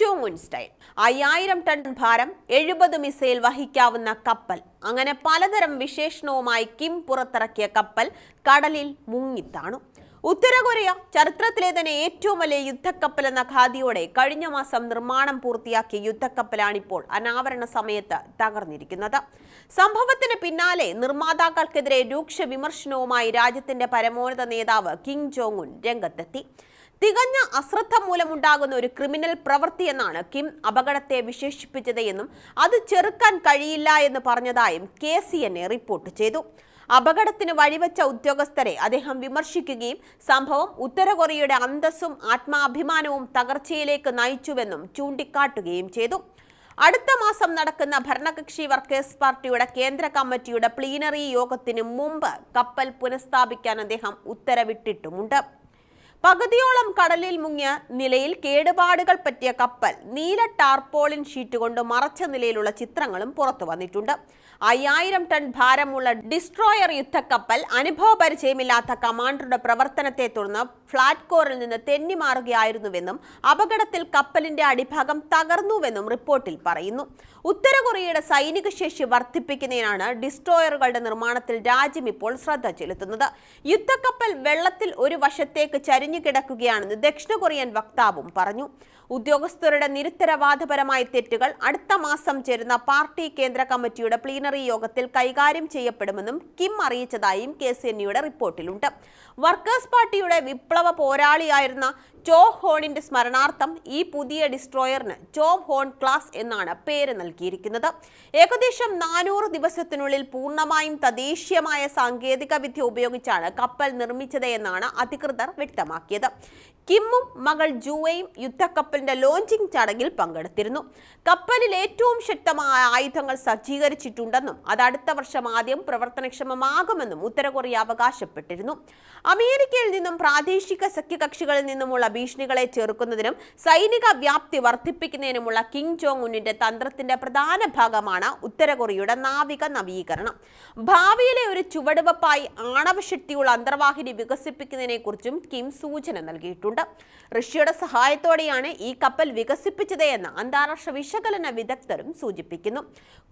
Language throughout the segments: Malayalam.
Jong Un style. അയ്യായിരം ടൺ ഭാരം എഴുപത് മിസൈൽ വഹിക്കാവുന്ന കപ്പൽ. അങ്ങനെ പലതരം വിശേഷണവുമായി കിം പുറത്തിറക്കിയ കപ്പൽ കടലിൽ മുങ്ങിത്താണു. ഉത്തര കൊറിയ ചരിത്രത്തിലെ തന്നെ ഏറ്റവും വലിയ യുദ്ധക്കപ്പൽ എന്ന ഖാദിയോടെ കഴിഞ്ഞ മാസം നിർമ്മാണം പൂർത്തിയാക്കിയ യുദ്ധക്കപ്പലാണിപ്പോൾ അനാവരണ സമയത്ത് തകർന്നിരിക്കുന്നത്. സംഭവത്തിന് പിന്നാലെ നിർമ്മാതാക്കൾക്കെതിരെ രൂക്ഷ വിമർശനവുമായി രാജ്യത്തിന്റെ പരമോന്നത നേതാവ് കിങ് ജോങ് ഉൻ രംഗത്തെത്തി. തികഞ്ഞ അശ്രദ്ധ മൂലമുണ്ടാകുന്ന ഒരു ക്രിമിനൽ പ്രവൃത്തി എന്നാണ് കിം അപകടത്തെ വിശേഷിപ്പിച്ചത് എന്നും അത് ചെറുക്കാൻ കഴിയില്ല എന്ന് പറഞ്ഞതായും K C N A report ചെയ്തു. അപകടത്തിന് വഴിവെച്ച ഉദ്യോഗസ്ഥരെ അദ്ദേഹം വിമർശിക്കുകയും സംഭവം ഉത്തര കൊറിയയുടെ അന്തസ്സും ആത്മാഭിമാനവും തകർച്ചയിലേക്ക് നയിച്ചുവെന്നും ചൂണ്ടിക്കാട്ടുകയും ചെയ്തു. അടുത്ത മാസം നടക്കുന്ന ഭരണകക്ഷി വർക്കേഴ്സ് പാർട്ടിയുടെ കേന്ദ്ര കമ്മിറ്റിയുടെ പ്ലീനറി യോഗത്തിന് മുമ്പ് കപ്പൽ പുനഃസ്ഥാപിക്കാൻ അദ്ദേഹം ഉത്തരവിട്ടിട്ടുമുണ്ട്. പകുതിയോളം കടലിൽ മുങ്ങിയ നിലയിൽ കേടുപാടുകൾ പറ്റിയ കപ്പൽ നീല ടാർപോളിൻ ഷീറ്റ് കൊണ്ട് മറച്ച നിലയിലുള്ള ചിത്രങ്ങളും പുറത്തു വന്നിട്ടുണ്ട്. അയ്യായിരം ടൺ ഭാരമുള്ള ഡിസ്ട്രോയർ യുദ്ധക്കപ്പൽ അനുഭവ പരിചയമില്ലാത്ത കമാൻഡറുടെ പ്രവർത്തനത്തെ തുടർന്ന് ഫ്ളാറ്റ് കോറിൽ നിന്ന് തെന്നിമാറുകയായിരുന്നുവെന്നും അപകടത്തിൽ കപ്പലിന്റെ അടിഭാഗം തകർന്നുവെന്നും റിപ്പോർട്ടിൽ പറയുന്നു. ഉത്തര കൊറിയയുടെ സൈനിക ശേഷി വർദ്ധിപ്പിക്കുന്നതിനാണ് ഡിസ്ട്രോയറുകളുടെ നിർമ്മാണത്തിൽ രാജ്യം ഇപ്പോൾ ശ്രദ്ധ ചെലുത്തുന്നത്. യുദ്ധക്കപ്പൽ വെള്ളത്തിൽ ഒരു വശത്തേക്ക് ചരിഞ്ഞു കിടക്കുകയാണെന്ന് ദക്ഷിണ കൊറിയൻ വക്താവും പറഞ്ഞു. ഉദ്യോഗസ്ഥരുടെ നിരുത്തരവാദപരമായ തെറ്റുകൾ അടുത്ത മാസം ചേരുന്ന പാർട്ടി കേന്ദ്ര കമ്മിറ്റിയുടെ പ്ലീനറി യോഗത്തിൽ കൈകാര്യം ചെയ്യപ്പെടുമെന്നും കിം അറിയിച്ചതായും കെ സി എന്നിയുടെ റിപ്പോർട്ടിലുണ്ട്. വർക്കേഴ്സ് പാർട്ടിയുടെ വിപ്ലവ പോരാളിയായിരുന്ന ചോ ഹോണിന്റെ സ്മരണാർത്ഥം ഈ പുതിയ ഡിസ്ട്രോയറിന് ചോ ഹോൺ ക്ലാസ് എന്നാണ് പേര് നൽകിയിരിക്കുന്നത്. ഏകദേശം നാനൂറ് ദിവസത്തിനുള്ളിൽ പൂർണമായും തദ്ദേശീയമായ സാങ്കേതിക വിദ്യ ഉപയോഗിച്ചാണ് കപ്പൽ നിർമ്മിച്ചത് എന്നാണ് അധികൃതർ വ്യക്തമാക്കിയത്. കിമ്മും മകൾ ജൂവയും യുദ്ധക്കപ്പലിന്റെ ലോഞ്ചിങ് ചടങ്ങിൽ പങ്കെടുത്തിരുന്നു. കപ്പലിൽ ഏറ്റവും ശക്തമായ ആയുധങ്ങൾ സജ്ജീകരിച്ചിട്ടുണ്ടെന്നും അത് അടുത്ത വർഷം ആദ്യം പ്രവർത്തനക്ഷമമാകുമെന്നും ഉത്തര കൊറിയ അവകാശപ്പെട്ടിരുന്നു. അമേരിക്കയിൽ നിന്നും പ്രാദേശിക സഖ്യകക്ഷികളിൽ നിന്നുമുള്ള ഭീഷണികളെ ചെറുക്കുന്നതിനും സൈനിക വ്യാപ്തി വർദ്ധിപ്പിക്കുന്നതിനുമുള്ള കിങ് ജോങ് ഉന്നിന്റെ തന്ത്രത്തിന്റെ പ്രധാന ഭാഗമാണ് ഉത്തര കൊറിയയുടെ നാവിക നവീകരണം. ഭാവിയിലെ ഒരു ചുവടുവപ്പായി ആണവശക്തിയുള്ള അന്തർവാഹിനി വികസിപ്പിക്കുന്നതിനെക്കുറിച്ചും കിം സൂചന നൽകിയിട്ടുണ്ട്. റഷ്യയുടെ സഹായത്തോടെയാണ് ഈ കപ്പൽ വികസിപ്പിച്ചത് എന്ന് അന്താരാഷ്ട്ര വിശകലന വിദഗ്ധരും സൂചിപ്പിക്കുന്നു.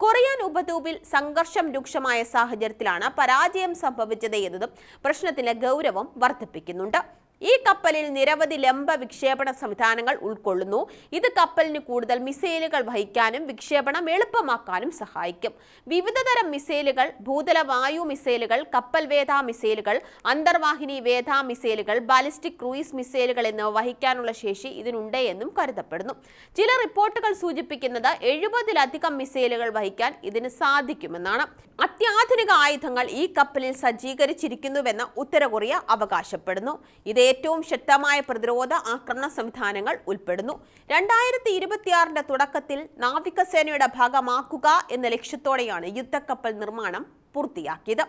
കൊറിയൻ ഉപദ്വീപിൽ സംഘർഷം രൂക്ഷമായ സാഹചര്യത്തിലാണ് പരാജയം സംഭവിച്ചത് എന്നതും പ്രശ്നത്തിന്റെ ഗൗരവം വർദ്ധിപ്പിക്കുന്നുണ്ട്. ഈ കപ്പലിൽ നിരവധി ലംബ വിക്ഷേപണ സംവിധാനങ്ങൾ ഉൾക്കൊള്ളുന്നു. ഇത് കപ്പലിന് കൂടുതൽ മിസൈലുകൾ വഹിക്കാനും വിക്ഷേപണം എളുപ്പമാക്കാനും സഹായിക്കും. വിവിധതരം മിസൈലുകൾ ഭൂതല വായു മിസൈലുകൾ കപ്പൽ വേധ മിസൈലുകൾ അന്തർവാഹിനി വേധ മിസൈലുകൾ ബാലിസ്റ്റിക് ക്രൂയിസ് മിസൈലുകൾ എന്നിവ വഹിക്കാനുള്ള ശേഷി ഇതിനുണ്ട് എന്നും കരുതപ്പെടുന്നു. ചില റിപ്പോർട്ടുകൾ സൂചിപ്പിക്കുന്നത് എഴുപതിലധികം മിസൈലുകൾ വഹിക്കാൻ ഇതിന് സാധിക്കുമെന്നാണ്. അത്യാധുനിക ആയുധങ്ങൾ ഈ കപ്പലിൽ സജ്ജീകരിച്ചിരിക്കുന്നുവെന്ന് ഉത്തര കൊറിയ അവകാശപ്പെടുന്നു. ഇത് ഏറ്റവും ശക്തമായ പ്രതിരോധ ആക്രമണ സംവിധാനങ്ങൾ ഉൾപ്പെടുന്നു. രണ്ടായിരത്തി ഇരുപത്തിയാറിന്റെ തുടക്കത്തിൽ നാവികസേനയുടെ ഭാഗമാക്കുക എന്ന ലക്ഷ്യത്തോടെയാണ് യുദ്ധക്കപ്പൽ നിർമ്മാണം പൂർത്തിയാക്കിയത്.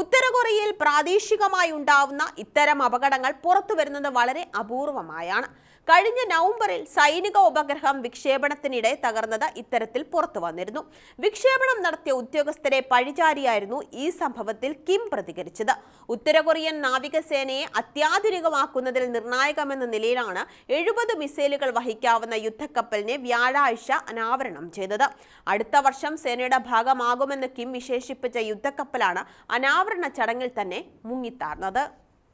ഉത്തര കൊറിയയിൽ പ്രാദേശികമായി ഉണ്ടാവുന്ന ഇത്തരം അപകടങ്ങൾ പുറത്തു വരുന്നത് വളരെ അപൂർവമായാണ്. കഴിഞ്ഞ നവംബറിൽ സൈനിക ഉപഗ്രഹം വിക്ഷേപണത്തിനിടെ തകർന്നത് ഇത്തരത്തിൽ പുറത്തു വന്നിരുന്നു. വിക്ഷേപണം നടത്തിയ ഉദ്യോഗസ്ഥരെ പഴിചാരിയായിരുന്നു ഈ സംഭവത്തിൽ കിം പ്രതികരിച്ചത്. ഉത്തര കൊറിയൻ നാവികസേനയെ അത്യാധുനികമാക്കുന്നതിൽ നിർണായകമെന്ന നിലയിലാണ് എഴുപത് മിസൈലുകൾ വഹിക്കാവുന്ന യുദ്ധക്കപ്പലിനെ വ്യാഴാഴ്ച അനാവരണം ചെയ്തത്. അടുത്ത വർഷം സേനയുടെ ഭാഗമാകുമെന്ന് കിം വിശേഷിപ്പിച്ച യുദ്ധക്കപ്പലാണ് അനാവരണ ചടങ്ങിൽ തന്നെ മുങ്ങിത്താർന്നത്.